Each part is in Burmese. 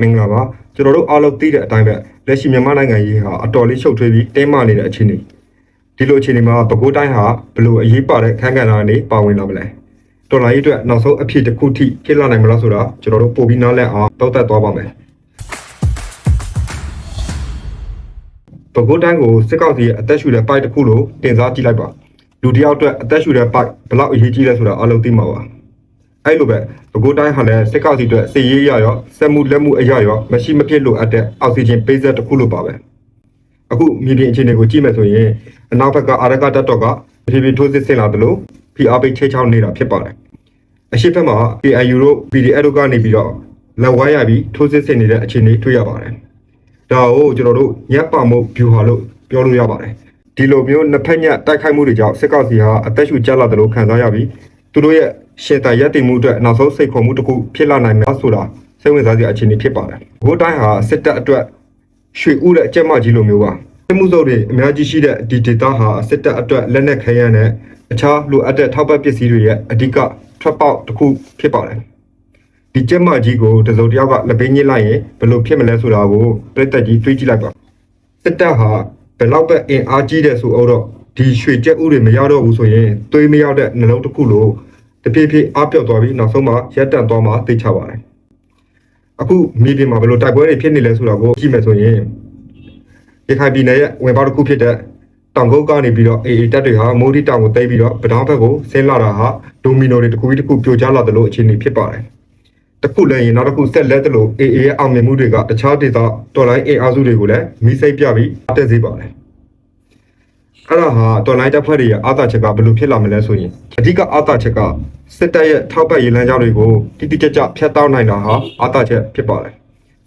မင်္ဂလာပါကျွန်တော်တို့အားလုံးသိတဲ့အတိုင်းပဲလက်ရှိမြန်မာနိုင်ငံရေးဟာအတော်လေးရှုပ်ထွေးပြီးတင်းမာနေတဲ့အခြေအနေဒီလိုအခြေအနေမှာပဲခူးတိုင်းဟာဘလို့အရေးပါတဲ့ခန်းကဏ္ဍကနေပါဝင်လာမလဲတော်လိုင်းရေးအတွက်နောက်ဆုံးအဖြစ်တစ်ခုထိဖြစ်လာနိုင်မလားဆိုတာကျွန်တော်တို့ပို့ပြီးနားလည်အောင်တောက်သက်သွားပါမယ်ပဲခူးတိုင်းကိုစစ်ကောက်စီရဲ့အသက်ရှူတဲ့ပိုက်တစ်ခုလို့တင်စားကြည့်လိုက်ပါလူတစ်ယောက်အတွက်အသက်ရှူတဲ့ပိုက်ဘယ်လောက်အရေးကြီးလဲဆိုတာအားလုံးသိမှာပါ အဲ့လိုပဲပဲခူးတိုင်းဟာလည်းစစ်ကောက်စီအတွက်စစ်ရေးရရောစက်မှုလက်မှုအရရောမရှိမဖြစ်လို့အပ်တဲ့အောက်ဆီဂျင်ပေးစက်တစ်ခုလို့ပါပဲအခုမြေပြင်အခြေအနေကိုကြည့်မယ်ဆိုရင်အနောက်ဘက်ကအာရကတပ်တော်ကဖြည်းဖြည်းထိုးစစ်ဆင်လာတယ်လို့ဖိအားပေးချိတ်ချောင်းနေတာဖြစ်ပါတယ်အရှိတ်ဘက်မှာ KIU တို့ PDF တို့ကနေပြီးတော့လက်ဝါးရပြီးထိုးစစ်ဆင်နေတဲ့အခြေအနေတွေ့ရပါတယ်ဒါကိုကျွန်တော်တို့ညက်ပါမှု view ဟာလို့ပြောလို့ရပါတယ်ဒီလိုမျိုးနှစ်ဖက်ညက်တိုက်ခိုက်မှုတွေကြောင့်စစ်ကောက်စီဟာအသက်ရှူကျလာတယ်လို့ခံစားရပြီးသူတို့ရဲ့ ရှေ့တိုင်ရက်တည်မှုအတွက်နောက်ဆုံးစိတ်ခေါ်မှုတစ်ခုဖြစ်လာနိုင်မှာဆိုတာစိတ်ဝင်စားစရာအခြေအနေဖြစ်ပါတယ်ဘိုးတိုင်းဟာစစ်တပ်အတွက်ရွှေဥတဲ့အကြက်မကြီးလိုမျိုးပါစစ်မှုစုပ်တွေအများကြီးရှိတဲ့ဒီဒေတာဟာစစ်တပ်အတွက်လက်နက်ခဲယမ်းနဲ့အခြားလိုအပ်တဲ့ထောက်ပံ့ပစ္စည်းတွေရဲ့အဓိကထွက်ပေါက်တစ်ခုဖြစ်ပါတယ်ဒီကြက်မကြီးကိုတစုံတစ်ယောက်ကလက်ပေးညှစ်လိုက်ရင်ဘယ်လိုဖြစ်မလဲဆိုတာကိုပြည်သက်ကြီးတွေးကြည့်လိုက်ပါစစ်တပ်ဟာဘယ်လောက်ပဲအင်အားကြီးတဲ့ဆိုတော့ဒီရွှေကြက်ဥတွေမရတော့ဘူးဆိုရင်သွေးမရောက်တဲ့နှလုံးတစ်ခုလို့ တဖြည်းဖြည်းအားပြော့သွားပြီးနောက်ဆုံးမှရက်တန့်သွားမှသိချပါတယ်အခုမြေပြင်မှာဘယ်လိုတိုက်ပွဲတွေဖြစ်နေလဲဆိုတာကိုကြည့်မယ်ဆိုရင်ရခိုင်ပြည်နယ်ရဲ့ဝင်ပေါက်တစ်ခုဖြစ်တဲ့တောင်ကုန်းကနေပြီးတော့အေအေတပ်တွေဟာမိုးဒီတောင်ကိုတိတ်ပြီးတော့ပဒေါင်းဘက်ကိုဆင်းလာတာဟာဒိုမီနိုတွေတစ်ခုပြီးတစ်ခုပြိုကျလာတယ်လို့အခြေအနေဖြစ်ပါတယ်တစ်ခုလည်းရင်နောက်တစ်ခုဆက်လက်တယ်လို့အေအေရဲ့အောင်မြင်မှုတွေကတခြားဒေသတော်လိုင်းအင်အားစုတွေကိုလည်းမိစိတ်ပြပြီးတက်စေပါတယ် အဲ့ဒါဟာတော်လိုင်းတပ်ဖွဲ့တွေရဲ့အာသာချက်ကဘယ်လိုဖြစ်လာမလဲဆိုရင်အဓိကအာသာချက်ကစစ်တပ်ရဲ့ထောက်ပံ့ရေးလမ်းကြောင်းတွေကိုတိတိကျကျဖျက်တောက်နိုင်တာဟာအာသာချက်ဖြစ်ပါတယ်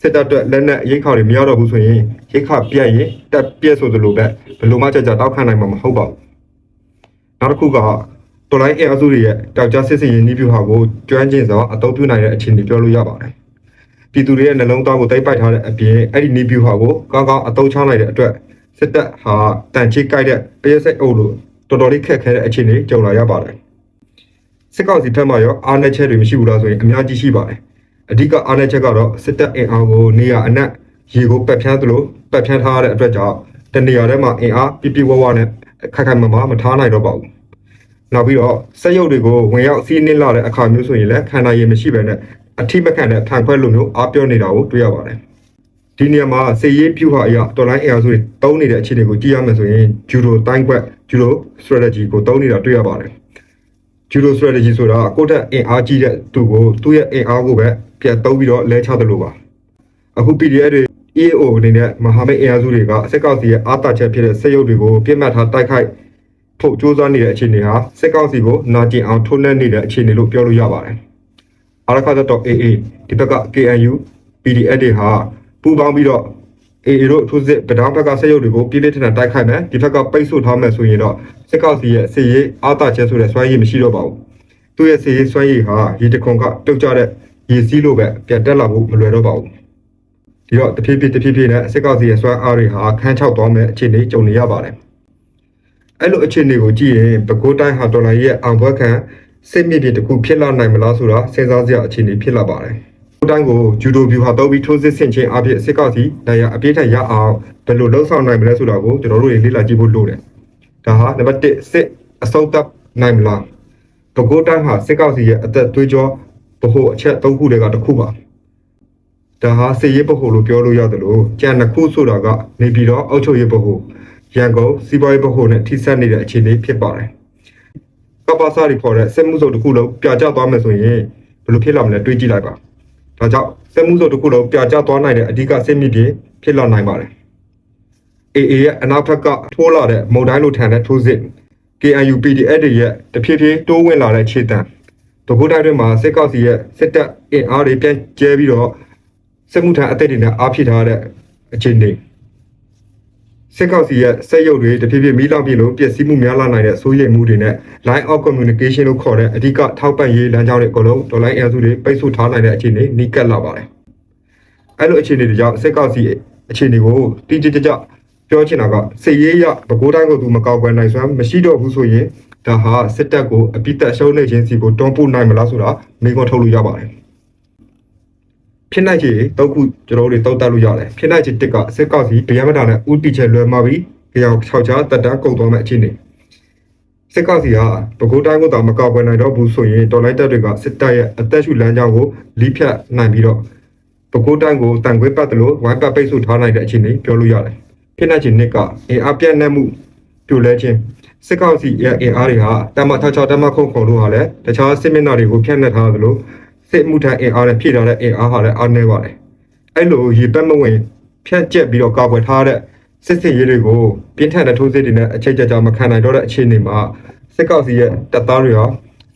စစ်တပ်အတွက်လက်နက်ရိတ်ခါတွေမရတော့ဘူးဆိုရင်ရိတ်ခါပြတ်ရင်တက်ပြက်ဆိုသလိုပဲဘယ်လိုမှကြကြတောက်ခံနိုင်မှာမဟုတ်ပါဘူးနောက်တစ်ခုကတော်လိုင်းအင်အားစုတွေရဲ့တောက်ကြစစ်စင်ရေးနည်းပြဟာကိုကျွမ်းကျင်စွာအသုံးပြုနိုင်တဲ့အခြေအနေပြောလို့ရပါတယ်ပြည်သူတွေရဲ့နှလုံးသားကိုတိတ်ပိုက်ထားတဲ့အပြင်အဲ့ဒီနည်းပြဟာကိုကောင်းကောင်းအသုံးချနိုင်တဲ့အတွက် စစ်တပ်ဟာတန်ချိကိုက်တဲ့ပရိစိတ်အုပ်လို့တော်တော်လေးခက်ခဲတဲ့အခြေအနေကြုံလာရပါတယ်စစ်ကောက်စီဖက်မှရောအားနည်းချက်တွေမရှိဘူးလားဆိုရင်အများကြီးရှိပါတယ်အဓိကအားနည်းချက်ကတော့စစ်တပ်အင်အားကိုနေရာအနှံ့ရေကိုပက်ဖြန်းသလိုပက်ဖြန်းထားရတဲ့အတွက်ကြောင့်တနေရာထဲမှာအင်အားပြပြဝဝနဲ့ခက်ခက်မမမထားနိုင်တော့ပါဘူးနောက်ပြီးတော့စက်ရုပ်တွေကိုဝင်ရောက်စီးနှင်းလာတဲ့အခါမျိုးဆိုရင်လည်းခန္ဓာရည်မရှိဘဲနဲ့အထိမခံတဲ့ဖန်ခွဲလိုမျိုးအားပြောနေတာကိုတွေ့ရပါတယ် ဒီနေရာမှာစေရေးပြုဟာအရာတော်လိုင်းအင်အားစုတွေတုံးနေတဲ့အခြေအနေကိုကြည့်ရမယ်ဆိုရင်ဂျူဒိုတိုင်းခွက်ဂျူဒို strategy ကိုတုံးနေတာတွေ့ရပါတယ်ဂျူဒို strategy ဆိုတာကိုယ့်တက်အင်အားကြီးတဲ့သူကိုသူ့ရဲ့အင်အားကိုပဲပြန်တုံးပြီးတော့လဲချတယ်လို့ပါအခု PDF တွေ EAO အနေနဲ့မဟာမိတ်အင်အားစုတွေကအစစ်ကောက်စီရဲ့အာတာချက်ဖြစ်တဲ့စက်ရုပ်တွေကိုပြစ်မှတ်ထားတိုက်ခိုက်ဖို့စ조사နေတဲ့အခြေအနေဟာစစ်ကောက်စီကိုနာကျင်အောင်ထိုးနှက်နေတဲ့အခြေအနေလို့ပြောလို့ရပါတယ်။အာရခါတော့ AA ဒီဘက်က KNU PDF တွေဟာ ပူးပေါင်းပြီးတော့ AA တို့ထိုးစစ်ဗဒါဘက်ကဆက်ရုပ်တွေကိုပြင်းပြထန်ထန်တိုက်ခိုက်မယ်ဒီဘက်ကပိတ်ဆို့ထားမယ်ဆိုရင်တော့စစ်ကောက်စီရဲ့စစ်ရေးအာသာချက်ဆိုတဲ့စွမ်းရည်မရှိတော့ပါဘူး။သူ့ရဲ့စစ်ရေးစွမ်းရည်ဟာရေတခွန်ကတုတ်ကြတဲ့ရေစည်းလိုပဲပြန်တက်လာဖို့မလွယ်တော့ပါဘူး။ဒီတော့တဖြည်းဖြည်းတဖြည်းဖြည်းနဲ့စစ်ကောက်စီရဲ့စွမ်းအားတွေဟာခန်းချောက်သွားမယ်အခြေအနေကြုံနေရပါတယ်။အဲ့လိုအခြေအနေကိုကြည့်ရင်ပဲခူးတိုင်းဟာဒေါ်လာရဲ့အောင်ပွဲခံစစ်မြေပြင်တစ်ခုဖြစ်လာနိုင်မလားဆိုတာစဉ်းစားစရာအခြေအနေဖြစ်လာပါတယ်။ပဲခူး တိုင်းကိုဂျူဒိုဗျူဟာတောက်ပြီးထိုးစစ်ဆင်ခြင်းအဖြစ်စစ်ကောက်စီနိုင်ရအပြည့်ထက်ရအောင်ဘယ်လိုလှုပ်ဆောင်နိုင်မလဲဆိုတာကိုကျွန်တော်တို့တွေလေ့လာကြည့်ဖို့လိုတယ်။ဒါဟာနံပါတ်1စစ်အစုံတပ်နိုင်မလား။ပဲခူးတိုင်းဟာစစ်ကောက်စီရဲ့အသက်သွေးကြောဗဟိုအချက်၃ခုတည်းကတစ်ခုပါ။ဒါဟာစစ်ရေးဗဟိုလို့ပြောလို့ရတယ်လို့ကြံနှစ်ခုဆိုတာကနေပြည်တော်အောက်ချုပ်ရေးဗဟိုရန်ကုန်စီးပွားရေးဗဟိုနဲ့ထိစပ်နေတဲ့အခြေအနေဖြစ်ပါတယ်။ကပ္ပစာရီခေါ်တဲ့စစ်မှုစုပ်တစ်ခုလုံးပြကြသွားမယ်ဆိုရင်ဘယ်လိုဖြစ်လာမလဲတွေးကြည့်လိုက်ပါ။ ဒါကြောင့်စစ်မှုစုပ်တစ်ခုလုံးပြကြသွားနိုင်တဲ့အဓိကစစ်မြစ်ပြင်ဖြစ်လာနိုင်ပါတယ်။ AA ရဲ့အနောက်ဘက်ကထိုးလာတဲ့မုံတိုင်းလိုထန်တဲ့ထိုးစစ် KNU PDF တွေရဲ့တဖြည်းဖြည်းတိုးဝင်လာတဲ့ခြေတံတကုတ်တိုင်းတွင်မှာစစ်ကောက်စီရဲ့စစ်တပ်အင်အားတွေပြန်ကျဲပြီးတော့စစ်မှုထမ်းအသက်တွေနဲ့အားဖြစ်ထားတဲ့အခြေအနေ စစ်ကောက်စီရဲ့စက်ရုပ်တွေတဖြည်းဖြည်းမီးလောင်ပြလို့ပျက်စီးမှုများလာနိုင်တဲ့စိုးရိမ်မှုတွေနဲ့ line of communication လို့ခေါ်တဲ့အဓိကထောက်ပံ့ရေးလမ်းကြောင်းတွေအကုန်လုံးဒေါ်လာအင်အားစုတွေပိတ်ဆို့ထားနိုင်တဲ့အခြေအနေနှိကပ်လာပါတယ်။အဲ့လိုအခြေအနေတွေကြောင့်စစ်ကောက်စီအခြေအနေကိုတိတိကျကျပြောချင်တာကစစ်ရေးရဗကိုးတိုင်းကိုသူမကောက်ကွယ်နိုင်စွမ်းမရှိတော့ဘူးဆိုရင်ဒါဟာစစ်တပ်ကိုအပိသက်ရှုံးနေခြင်းစီကိုတွန်းပို့နိုင်မလားဆိုတာမိကွန်ထုတ်လို့ရပါတယ်။ ဖြစ်နိုင်ချေတောက်ခုကျွန်တော်တို့တောက်တက်လို့ရတယ်ဖြစ်နိုင်ချေတစ်ကစစ်ကောက်စီဗျာမတာနဲ့ဥတီချေလွယ်မှာပြီးကြောင်6ချာတက်တာကုန်သွားမဲ့အခြေအနေစစ်ကောက်စီဟာပဲခူးတိုင်းကိုတော့မကောက်ပွဲနိုင်တော့ဘူးဆိုရင်တော်လိုက်တက်တွေကစစ်တပ်ရဲ့အသက်ရှူလမ်းကြောင်းကိုလိဖြတ်နိုင်ပြီးတော့ပဲခူးတိုင်းကိုတန်ခွေးပတ်တယ်လို့ဝိုင်းပတ်ပိတ်ဆို့ထားနိုင်တဲ့အခြေအနေပြောလို့ရတယ်ဖြစ်နိုင်ချေနှစ်ကအင်အားပြတ်နှက်မှုပြိုလဲခြင်းစစ်ကောက်စီရဲ့အင်အားတွေဟာတမ66တမခုံခုံလို့ဟာလည်းတခြားစစ်မျက်နှာတွေကိုဖြန့်နှက်ထားသလို စစ်မှုထမ်းအင်အားနဲ့ဖြည့်ထားတဲ့အင်အားဟာလည်းအားနည်းပါတယ်။အဲ့လိုရေပတ်မဝင်ဖြတ်ကျက်ပြီးတော့ကာကွယ်ထားတဲ့စစ်စစ်ရေးတွေကိုပြင်းထန်တဲ့ထိုးစစ်တွေနဲ့အချိန်ကြာကြာမခံနိုင်တော့တဲ့အခြေအနေမှာစစ်ကောက်စီရဲ့တပ်သားတွေဟာ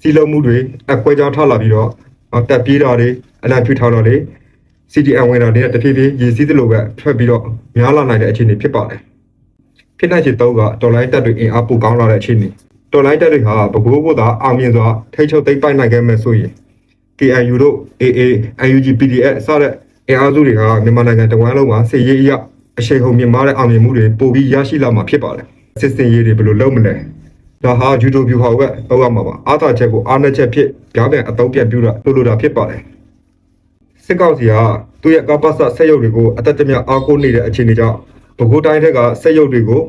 စီလုံးမှုတွေအကွဲကြောင်းထောက်လာပြီးတော့တပ်ပြေးတာတွေအလံဖြူထောင်တာတွေ CDN ဝင်တာတွေနဲ့တဖြည်းဖြည်းရည်စည်းသလိုပဲထွက်ပြီးတော့များလာနိုင်တဲ့အခြေအနေဖြစ်ပါတယ်။ဖြစ်နိုင်ချေတော့ကဒေါ်လာတက်တွေအင်အားပိုကောင်းလာတဲ့အခြေအနေဒေါ်လာတက်တွေဟာဘကိုးဘုသာအောင်မြင်စွာထိချုပ်သိမ်းပိုက်နိုင်ခဲ့မယ်ဆိုရင် KNU တို့ AA UNG PDF စတဲ့အင်အားစုတွေဟာမြန်မာနိုင်ငံတဝန်းလုံးမှာစစ်ရေးအရအရှိန်ဟုန်မြင့်မားတဲ့အောင်မြင်မှုတွေပိုပြီးရရှိလာမှာဖြစ်ပါတယ်စစ်စင်ရေးတွေဘယ်လိုလုပ်မလဲဒါဟာဂျူဒိုဗျူဟာကတော့ရမှာပါအားသာချက်ကိုအားနည်းချက်ဖြစ်ပြောင်းပြန်အသုံးပြပြုတာလို့လို့တာဖြစ်ပါတယ်စစ်ကောက်စီဟာသူ့ရဲ့ကပ္ပစဆက်ရုပ်တွေကိုအသက်တမြအားကိုးနေတဲ့အခြေအနေကြောင့်ပဲခူးတိုင်းထက်ကဆက်ရုပ်တွေကို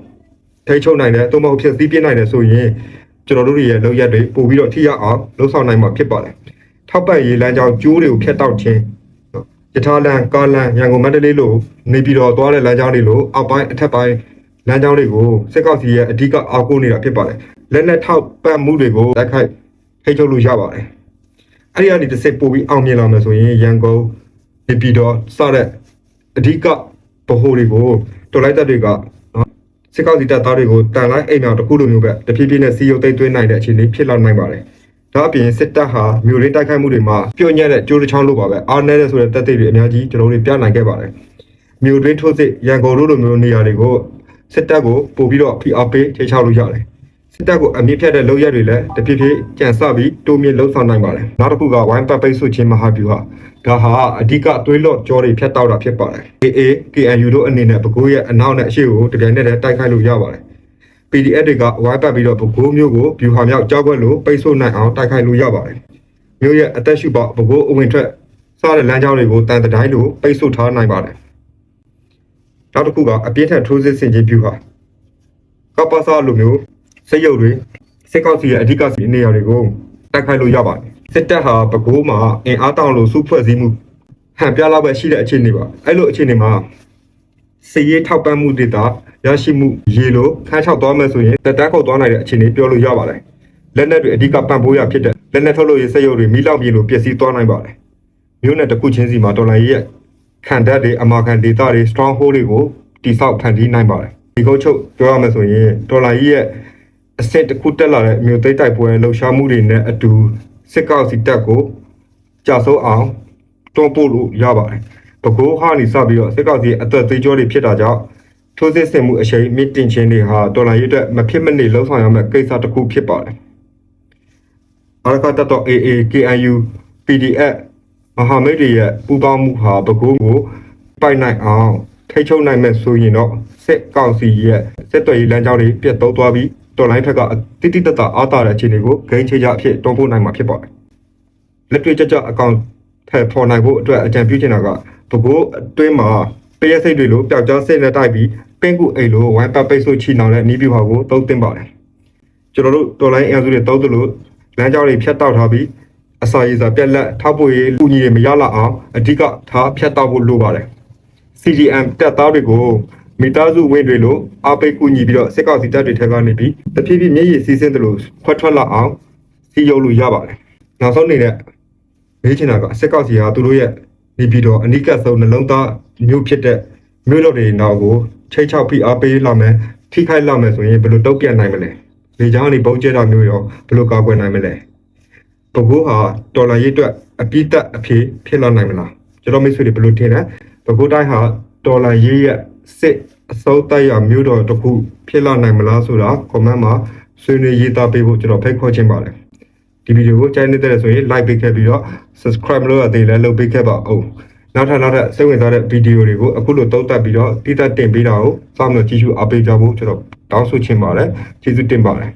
ထိချုပ်နိုင်တယ်သို့မဟုတ်ဖြစ်စည်းပြနိုင်တယ်ဆိုရင်ကျွန်တော်တို့ရဲ့လုပ်ရက်တွေပို့ပြီးတော့ထိရအောင်လှုပ်ဆောင်နိုင်မှာဖြစ်ပါတယ် ထောက်ပံ့ရေးလမ်းကြောင်းကျိုးတွေကိုဖျက်တောက်ခြင်းယထာလန်ကာလန်ရန်ကုန်မန္တလေးလိုနေပြည်တော်သွားတဲ့လမ်းကြောင်းတွေလိုအောက်ပိုင်းအထက်ပိုင်းလမ်းကြောင်းတွေကိုစစ်ကောက်စီရဲ့အဓိကအားကိုးနေတာဖြစ်ပါတယ်လက်လက်ထောက်ပံ့မှုတွေကိုတိုက်ခိုက်ထိချုပ်လို့ရပါတယ်အဲ့ဒီကနေတစ်စစ်ပို့ပြီးအောင်မြင်လာမယ်ဆိုရင်ရန်ကုန်နေပြည်တော်စတဲ့အဓိကဗဟိုတွေကိုတော်လိုက်တပ်တွေကနော်စစ်ကောက်စီတပ်သားတွေကိုတန်လိုက်အိမ်အောင်တစ်ခုလိုမျိုးပဲတဖြည်းဖြည်းနဲ့စီယုတ်သိမ်းသွင်းနိုင်တဲ့အခြေအနေဖြစ်လာနိုင်ပါတယ် ဒါအပြင်စစ်တပ်ဟာမြို့ရင်းတိုက်ခိုက်မှုတွေမှာပြုတ်ညက်တဲ့ကျိုးတစ်ချောင်းလို့ပါပဲအားနည်းတဲ့ဆိုတဲ့တပ်တွေအများကြီးကျွန်တော်တို့ပြနိုင်ခဲ့ပါတယ်မြို့ရင်းထိုးစစ်ရန်ကုန်လိုလိုမျိုးနေရာတွေကိုစစ်တပ်ကိုပို့ပြီးတော့ဖိအားပေးထိချလို့ရတယ်စစ်တပ်ကိုအမြင့်ဖြတ်တဲ့လုပ်ရက်တွေလည်းတဖြည်းဖြည်းကြံစပြီးတိုးမြင့်လှုပ်ဆောင်နိုင်ပါတယ်နောက်တစ်ခုကဝိုင်းပတ်ပိတ်ဆို့ခြင်းမဟာဗျူဟာဒါဟာအဓိကသွေးလော့ကြောတွေဖြတ်တောက်တာဖြစ်ပါတယ် AA KNU တို့အနေနဲ့ပဲခူးရဲ့အနောက်နဲ့အရှေ့ကိုတပြိုင်နက်တည်းတိုက်ခိုက်လို့ရပါတယ် PDF တွေကဝိုင်းပတ်ပြီးတော့ပဲခူးမျိုးကိုဗျူဟာမြောက်ကြောက်ွက်လို့ပိတ်ဆို့နိုင်အောင်တိုက်ခိုက်လို့ရပါတယ်။မျိုးရဲ့အသက်ရှူပေါပဲခူးအဝင်ထွက်စတဲ့လမ်းကြောင်းတွေကိုတန်တတိုင်းလိုပိတ်ဆို့ထားနိုင်ပါတယ်။နောက်တစ်ခုကအပြင်းထန်ထိုးစစ်ဆင်ခြင်းဗျူဟာကပ္ပစာလိုမျိုးစစ်ရုပ်တွေစစ်ကောက်စီရဲ့အဓိကစီနေရာတွေကိုတိုက်ခိုက်လို့ရပါတယ်။စစ်တပ်ဟာပဲခူးမှာအင်အားတောင်းလို့စုဖွဲ့စည်းမှုဟန်ပြလောက်ပဲရှိတဲ့အခြေအနေပါ။အဲ့လိုအခြေအနေမှာ စည်ရေးထောက်ပံ့မှုဒေတာရရှိမှုရေလိုခန်းချောက်သွားမယ်ဆိုရင်တက်တန်းခုတ်သွားနိုင်တဲ့အခြေအနေပြောလို့ရပါတယ်လက်နက်တွေအဓိကပံ့ပိုးရဖြစ်တဲ့လက်နက်ထုတ်လို့ရစက်ရုပ်တွေမိလောက်ပြေလို့ပျက်စီးသွားနိုင်ပါတယ်မြို့နယ်တစ်ခုချင်းစီမှာဒေါ်လာရဲ့ခံတပ်တွေအမာခံဒေတာတွေ strong hold တွေကိုတိစောက်ဖန်တီးနိုင်ပါတယ်ဒီကုတ်ချုပ်ပြောရမယ်ဆိုရင်ဒေါ်လာရဲ့အစစ်တစ်ခုတက်လာတဲ့မြို့သိမ်းတိုက်ပွဲလှုပ်ရှားမှုတွေနဲ့အတူစစ်ကောက်စီတပ်ကိုကြာဆုံးအောင်တွန်းပို့လို့ရပါတယ် ပဲခူးဟာနေစပြီးတော့စစ်ကောက်စီရဲ့အသက်သေးကြောတွေဖြစ်တာကြောင့်ထိုးစစ်ဆင်မှုအရှိန်မြင့်တင်ခြင်းတွေဟာဒေါ်လာရေးအတွက်မဖြစ်မနေလှုံ့ဆော်ရမယ့်ကိစ္စတစ်ခုဖြစ်ပါတယ်။အရကတတော့ AA KNU PDF မဟာမိတ်တွေရဲ့ပူးပေါင်းမှုဟာပဲခူးကိုပိုက်နိုင်အောင်ထိချုံနိုင်မဲ့ဆိုရင်တော့စစ်ကောင်စီရဲ့စစ်တော်ရေးလမ်းကြောင်းတွေပြတ်သုံးသွားပြီးတော်လိုင်းထက်ကတိတိတတ်တာအားတာတဲ့အခြေအနေကိုဂိမ်းချေချအဖြစ်တွန်းပို့နိုင်မှာဖြစ်ပါတယ်။လက်တွေ့ကြကြအကောင့်ထည့်ဖော်နိုင်ဖို့အတွက်အကြံပြုချင်တာက ပဲခူးအတွင်းမှာပရက်စိတ်တွေလိုပျောက်ကြားစိတ်နဲ့တိုက်ပြီးပင့်ကူအိတ်လိုဝိုင်းပတ်ပိတ်ဆို့ချီနှောင်တဲ့နီးပြူဟာကိုသုံးသင့်ပါတယ်ကျွန်တော်တို့တော်လိုင်းအန်စုတွေသုံးသလိုလမ်းကြောင်းတွေဖြတ်တောက်ထားပြီးအစာရည်စာပြက်လက်ထောက်ပွေရေးလူကြီးတွေမရလာအောင်အဓိကထားဖြတ်တောက်ဖို့လိုပါတယ် CGM တက်သားတွေကိုမိသားစုဝင်တွေလိုအားပေးကူညီပြီးတော့စစ်ကောက်စီတပ်တွေထက်ကနေပြီးတဖြည်းဖြည်းမျက်ရည်စီးဆင်းသလိုခွက်ထွက်လာအောင်စီယုံလို့ရပါတယ်နောက်ဆုံးနေတဲ့မေးချင်တာကစစ်ကောက်စီဟာသူတို့ရဲ့ နေပြီးတော့အနိကတ်ဆုံးနှလုံးသားမျိုးဖြစ်တဲ့မျိုးလို့တွေနောက်ကိုချိတ်ချောက်ပြီးအားပေးလာမယ်ထိခိုက်လာမယ်ဆိုရင်ဘယ်လိုတုံ့ပြန်နိုင်မလဲလေချောင်းနေပုံကျဲတာမျိုးရောဘယ်လိုကာကွယ်နိုင်မလဲပကူဟာတော်လာရေးအတွက်အပြစ်တက်အဖြစ်ဖြစ်လာနိုင်မလားကျွန်တော်မိတ်ဆွေတွေဘယ်လိုထင်လဲပကူတိုင်းဟာတော်လာရေးရဲ့စစ်အစိုးတိုက်ရမျိုးတော်တစ်ခုဖြစ်လာနိုင်မလားဆိုတာ comment မှာဆွေးနွေးရေးသားပေးဖို့ကျွန်တော်ဖိတ်ခေါ်ချင်ပါတယ် ဒီဗီဒီယိုကိုကြိုက်နေတဲ့ဆိုရင် like ပေးခဲ့ပြီးတော့ subscribe မလုပ်ရသေးလဲလုပ်ပေးခဲ့ပါဦးနောက်ထပ်နောက်ထပ်စိတ်ဝင်စားတဲ့ဗီဒီယိုတွေကိုအခုလိုတုံးတက်ပြီးတော့တိတက်တင်ပေးတာကိုစောင့်မျှော်ကြည့်ရှုအားပေးကြဖို့ကျွန်တော်တောင်းဆိုချင်ပါတယ်ကျေးဇူးတင်ပါတယ်